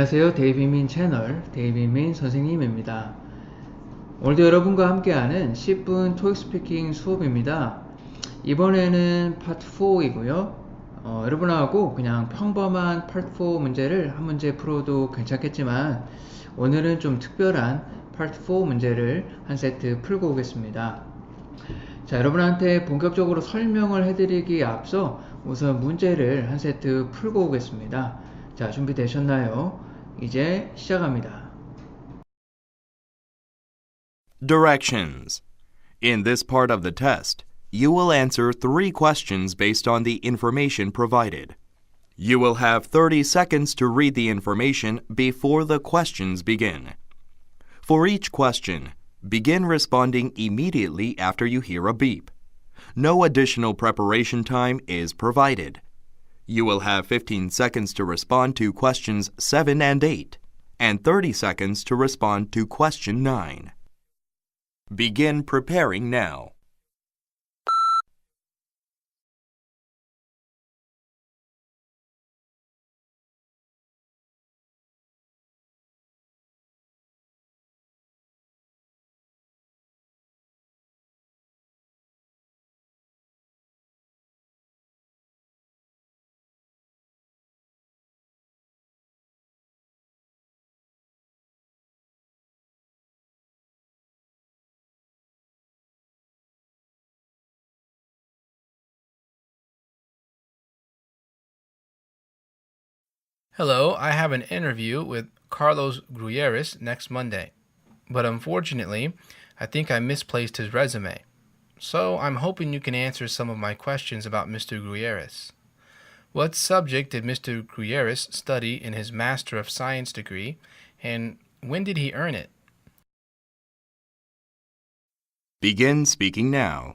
안녕하세요. 데이비민 채널 데이비민 선생님입니다. 오늘도 여러분과 함께하는 10분 토익 스피킹 수업입니다. 이번에는 파트 4이고요. 어, 여러분하고 그냥 평범한 파트 4 문제를 한 문제 풀어도 괜찮겠지만 오늘은 좀 특별한 파트 4 문제를 한 세트 풀고 오겠습니다. 자, 여러분한테 본격적으로 설명을 해드리기 앞서 우선 문제를 한 세트 풀고 오겠습니다. 자, 준비되셨나요? 이제 시작합니다. Directions. In this part of the test, you will answer three questions based on the information provided. You will have 30 seconds to read the information before the questions begin. For each question, begin responding immediately after you hear a beep. No additional preparation time is provided. You will have 15 seconds to respond to questions 7 and 8, and 30 seconds to respond to question 9. Begin preparing now. Hello, I have an interview with Carlos Gruyeres next Monday, but unfortunately, I think I misplaced his resume. So I'm hoping you can answer some of my questions about Mr. Gruyeres. What subject did Mr. Gruyeres study in his Master of Science degree, and when did he earn it? Begin speaking now.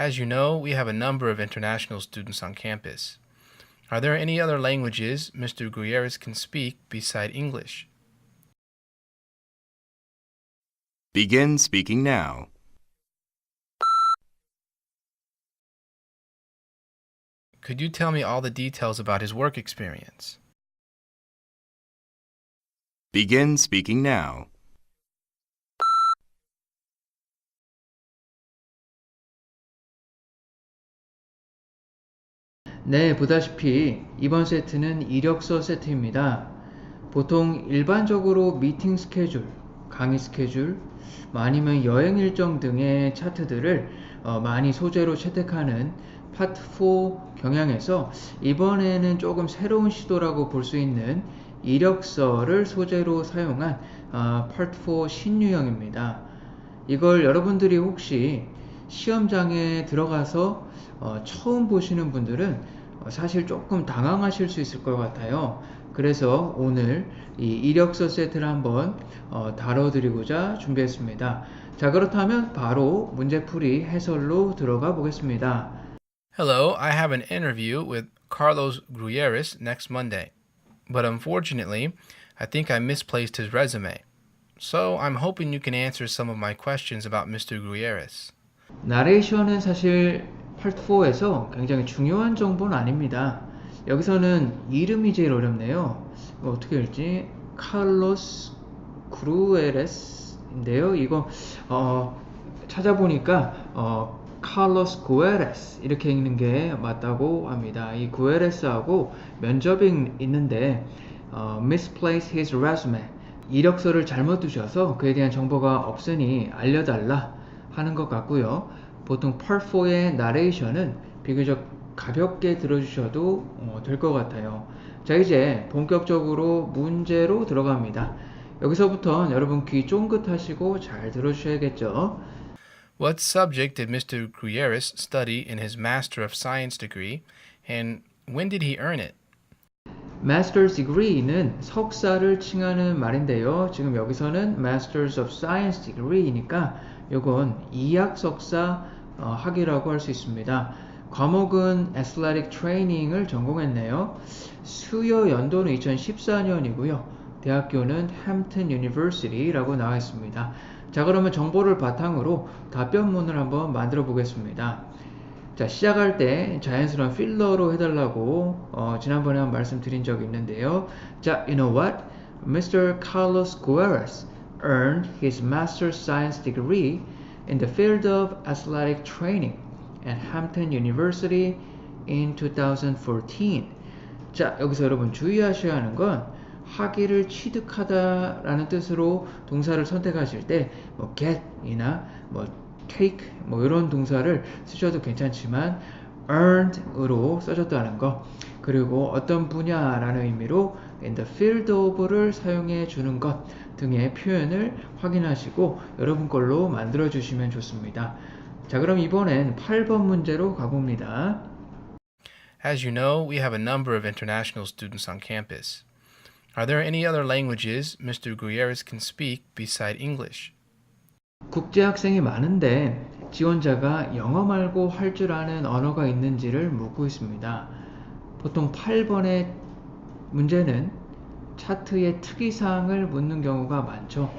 As you know, we have a number of international students on campus. Are there any other languages Mr. Gruyeres can speak beside English? Begin speaking now. Could you tell me all the details about his work experience? Begin speaking now. 네, 보다시피 이번 세트는 이력서 세트입니다. 보통 일반적으로 미팅 스케줄, 강의 스케줄, 뭐 아니면 여행 일정 등의 차트들을 어, 많이 소재로 채택하는 파트 4 경향에서 이번에는 조금 새로운 시도라고 볼 수 있는 이력서를 소재로 사용한 어, 파트 4 신유형입니다. 이걸 여러분들이 혹시 시험장에 들어가서 어, 처음 보시는 분들은 어, 사실 조금 당황하실 수 있을 것 같아요. 그래서 오늘 이 이력서 세트를 한번 어, 다뤄드리고자 준비했습니다. 자, 그렇다면 바로 문제풀이 해설로 들어가 보겠습니다. Hello, I have an interview with Carlos Gruyeres next Monday, but unfortunately, I think I misplaced his resume. So I'm hoping you can answer some of my questions about Mr. Gruyeres. 나레이션은 사실 파트 4에서 굉장히 중요한 정보는 아닙니다. 여기서는 이름이 제일 어렵네요. 이거 어떻게 읽지? 칼로스 그루에레스인데요. 이거 어, 찾아보니까 어, 칼로스 구에레스 이렇게 읽는 게 맞다고 합니다. 이 구에레스하고 면접이 있는데 어, misplace his resume 이력서를 잘못 두셔서 그에 대한 정보가 없으니 알려달라 하는 것 같고요. 보통 Part 4의 나레이션은 비교적 가볍게 들어주셔도 어, 될것 같아요. 자, 이제 본격적으로 문제로 들어갑니다. 여기서부터 여러분 귀 쫑긋하시고 잘 들어주셔야겠죠. What subject did Mr. Gruyeres study in his Master of Science degree, and when did he earn it? Master's degree는 석사를 칭하는 말인데요. 지금 여기서는 Masters of Science degree니까 요건 이학 석사 어, 학위라고 할 수 있습니다. 과목은 Athletic Training을 전공했네요. 수요 연도는 2014년이고요. 대학교는 Hampton University라고 나와 있습니다. 자, 그러면 정보를 바탕으로 답변문을 한번 만들어 보겠습니다. 자, 시작할 때 자연스러운 필러로 해달라고 어, 지난번에 한 말씀드린 적이 있는데요. 자, you know what? Mr. Carlos Guerres earned his Master's Science degree in the field of athletic training at Hampton University in 2014. 자, 여기서 여러분 주의하셔야 하는 건 학위를 취득하다라는 뜻으로 동사를 선택하실 때 뭐 get이나 뭐 take 뭐 이런 동사를 쓰셔도 괜찮지만 earned으로 써졌다는 거 그리고 어떤 분야라는 의미로 in the field of를 사용해 주는 것 등의 표현을 확인하시고 여러분 걸로 만들어 주시면 좋습니다. 자 그럼 이번엔 8번 문제로 가봅니다. As you know, we have a number of international students on campus. Are there any other languages Mr. Gutierrez can speak beside English? 국제 학생이 많은데 지원자가 영어 말고 할 줄 아는 언어가 있는지를 묻고 있습니다. 보통 8번의 문제는 차트의 특이사항을 묻는 경우가 많죠.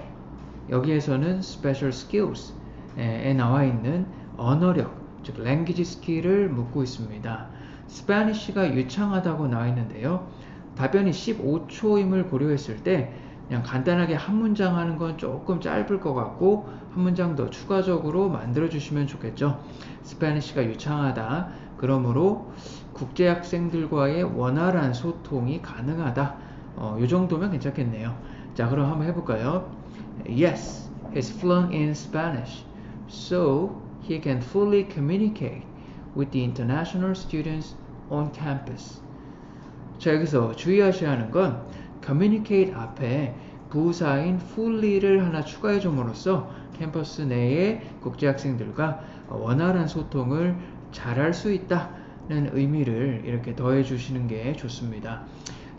여기에서는 special skills에 나와 있는 언어력, 즉 language skill을 묻고 있습니다. 스페니쉬가 유창하다고 나와 있는데요. 답변이 15초임을 고려했을 때 그냥 간단하게 한 문장 하는 건 조금 짧을 것 같고 한 문장 더 추가적으로 만들어 주시면 좋겠죠. 스페니쉬가 유창하다. 그러므로 국제 학생들과의 원활한 소통이 가능하다. 어, 이 정도면 괜찮겠네요. 자, 그럼 한번 해볼까요? Yes, he's fluent in Spanish, so he can fully communicate with the international students on campus. 자, 여기서 주의하셔야 하는 건 communicate 앞에 부사인 fully를 하나 추가해 줌으로써 캠퍼스 내의 국제 학생들과 원활한 소통을 잘할 수 있다는 의미를 이렇게 더해 주시는 게 좋습니다.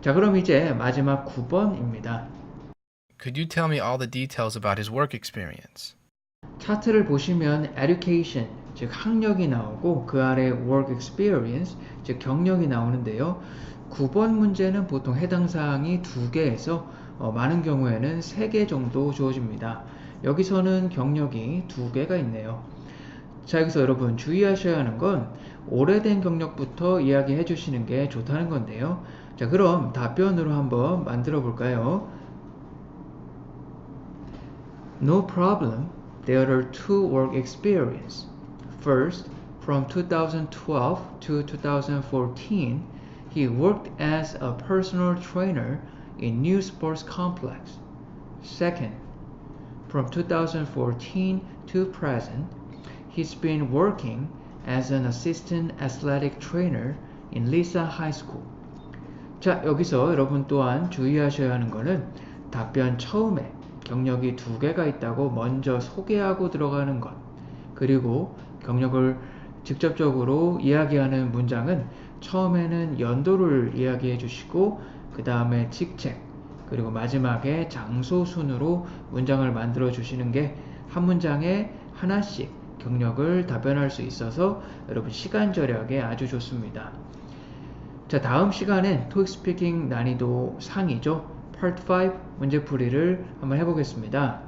자, 그럼 이제 마지막 9번입니다. Could you tell me all the details about his work experience? 차트를 보시면 education, 즉 학력이 나오고 그 아래 work experience, 즉 경력이 나오는데요. 9번 문제는 보통 해당 사항이 2개에서 어, 많은 경우에는 3개 정도 주어집니다. 여기서는 경력이 2개가 있네요. 자, 여기서 여러분 주의하셔야 하는 건 오래된 경력부터 이야기해 주시는 게 좋다는 건데요. 자, 그럼 답변으로 한번 만들어 볼까요? No problem. There are two work experience. First, from 2012 to 2014, he worked as a personal trainer in new sports complex. Second, from 2014 to present, he's been working as an assistant athletic trainer in Lisa High School. 자, 여기서 여러분 또한 주의하셔야 하는 거는 답변 처음에 경력이 두 개가 있다고 먼저 소개하고 들어가는 것. 그리고 경력을 직접적으로 이야기하는 문장은 처음에는 연도를 이야기해 주시고 그 다음에 직책 그리고 마지막에 장소 순으로 문장을 만들어 주시는 게 한 문장에 하나씩 경력을 답변할 수 있어서 여러분 시간 절약에 아주 좋습니다. 자, 다음 시간엔 토익 스피킹 난이도 상이죠. Part 5 문제풀이를 한번 해보겠습니다.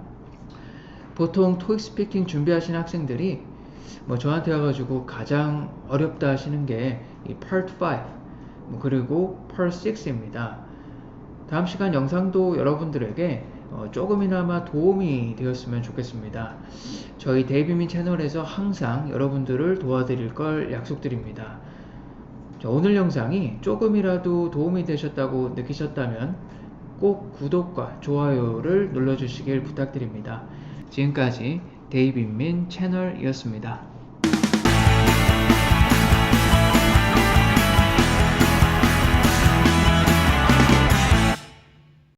보통 토익 스피킹 준비하시는 학생들이 뭐 저한테 와가지고 가장 어렵다 하시는 게 이 Part 5뭐 그리고 Part 6입니다. 다음 시간 영상도 여러분들에게 어, 조금이나마 도움이 되었으면 좋겠습니다. 저희 데이비민 채널에서 항상 여러분들을 도와드릴 걸 약속드립니다. 자, 오늘 영상이 조금이라도 도움이 되셨다고 느끼셨다면 꼭 구독과 좋아요를 눌러주시길 부탁드립니다. 지금까지 데이비민 채널이었습니다.